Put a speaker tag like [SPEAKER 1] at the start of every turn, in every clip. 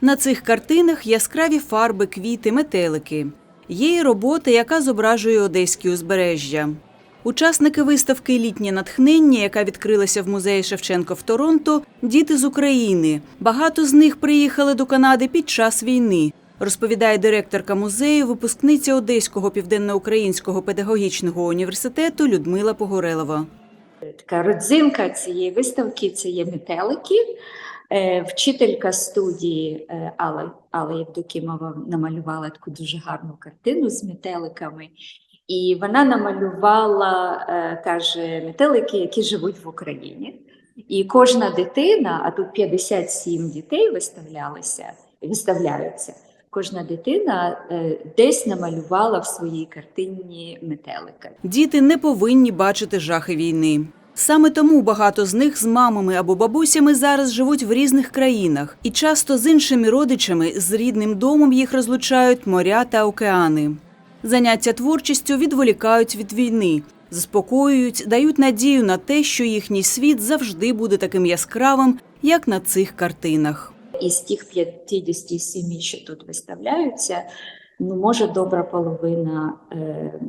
[SPEAKER 1] На цих картинах яскраві фарби, квіти, метелики. Є й робота, яка зображує одеські узбережжя. Учасники виставки Літнє натхнення, яка відкрилася в музеї Шевченко в Торонто, діти з України. Багато з них приїхали до Канади під час війни. Розповідає директорка музею, випускниця Одеського південноукраїнського педагогічного університету Людмила Погорелова.
[SPEAKER 2] Така родзинка цієї виставки це є метелики. Е, Вчителька студії е, Алла, Алла Євдокімова намалювала таку дуже гарну картину з метеликами. І вона намалювала, е, каже, метелики, які живуть в Україні. І кожна дитина, а тут 57 дітей виставлялися, виставляються. Кожна дитина десь намалювала в своїй картині метелика.
[SPEAKER 1] Діти не повинні бачити жахи війни. Саме тому багато з них з мамами або бабусями зараз живуть в різних країнах, і часто з іншими родичами з рідним домом їх розлучають моря та океани. Заняття творчістю відволікають від війни, заспокоюють, дають надію на те, що їхній світ завжди буде таким яскравим, як на цих картинах.
[SPEAKER 2] Із тих 57, що тут виставляються, ну, може, добра половина е,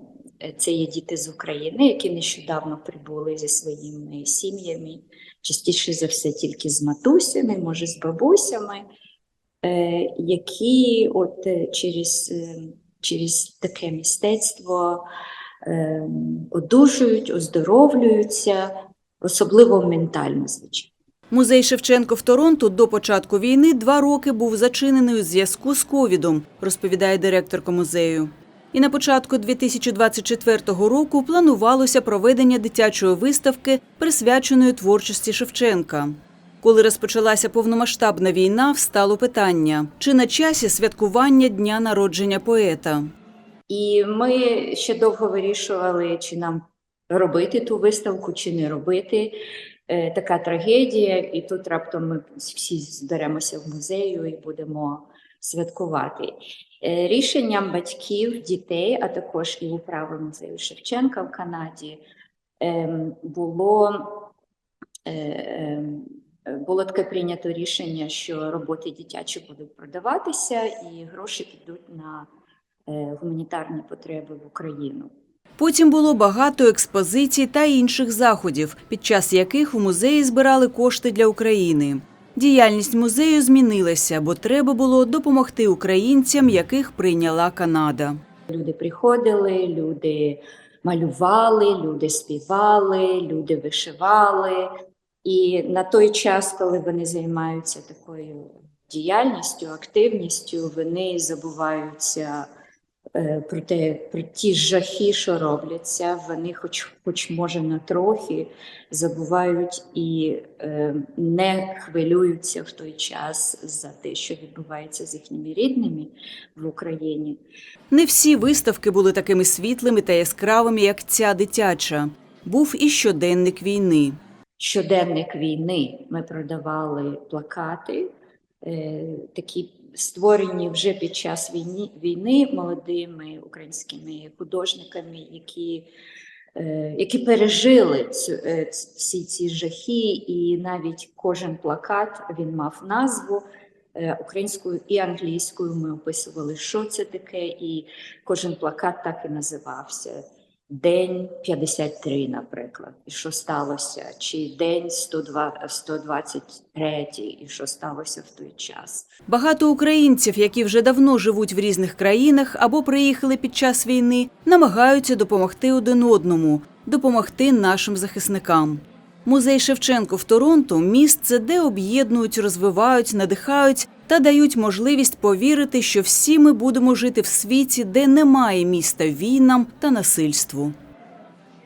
[SPEAKER 2] це є діти з України, які нещодавно прибули зі своїми сім'ями, частіше за все тільки з матусями, може, з бабусями, е, які от е, через, е, через таке мистецтво е, одужують, оздоровлюються, особливо ментально, звичайно.
[SPEAKER 1] Музей Шевченко в Торонто до початку війни два роки був зачинений у зв'язку з ковідом, розповідає директорка музею. І на початку 2024 року планувалося проведення дитячої виставки, присвяченої творчості Шевченка. Коли розпочалася повномасштабна війна, встало питання: чи на часі святкування дня народження поета?
[SPEAKER 2] І ми ще довго вирішували, чи нам робити ту виставку, чи не робити. Е, Така трагедія, і тут раптом ми всі зберемося в музею і будемо святкувати. Е, Рішенням батьків, дітей, а також і управи музею Шевченка в Канаді ем, було, е, ем, було таке прийнято рішення, що роботи дитячі будуть продаватися, і гроші підуть на е, гуманітарні потреби в Україну.
[SPEAKER 1] Потім було багато експозицій та інших заходів, під час яких у музеї збирали кошти для України. Діяльність музею змінилася, бо треба було допомогти українцям, яких прийняла Канада.
[SPEAKER 2] Люди приходили, люди малювали, люди співали, люди вишивали. І на той час, коли вони займаються такою діяльністю, активністю, вони забуваються про, те, про ті жахи, що робляться. Вони, хоч, хоч може на трохи, забувають і е, не хвилюються в той час за те, що відбувається з їхніми рідними в Україні.
[SPEAKER 1] Не всі виставки були такими світлими та яскравими, як ця дитяча. Був і щоденник війни.
[SPEAKER 2] щоденник війни ми продавали плакати, е, такі створені вже під час війни, війни молодими українськими художниками, які, е, які пережили цю, е, всі ці жахи, і навіть кожен плакат він мав назву. е, Українською і англійською ми описували, що це таке, і кожен плакат так і називався. День 53, наприклад, і що сталося, чи день 102, 123, і що сталося в той час.
[SPEAKER 1] Багато українців, які вже давно живуть в різних країнах або приїхали під час війни, намагаються допомогти один одному, допомогти нашим захисникам. Музей Шевченко в Торонто місце, де об'єднують, розвивають, надихають та дають можливість повірити, що всі ми будемо жити в світі, де немає міста війнам та насильству.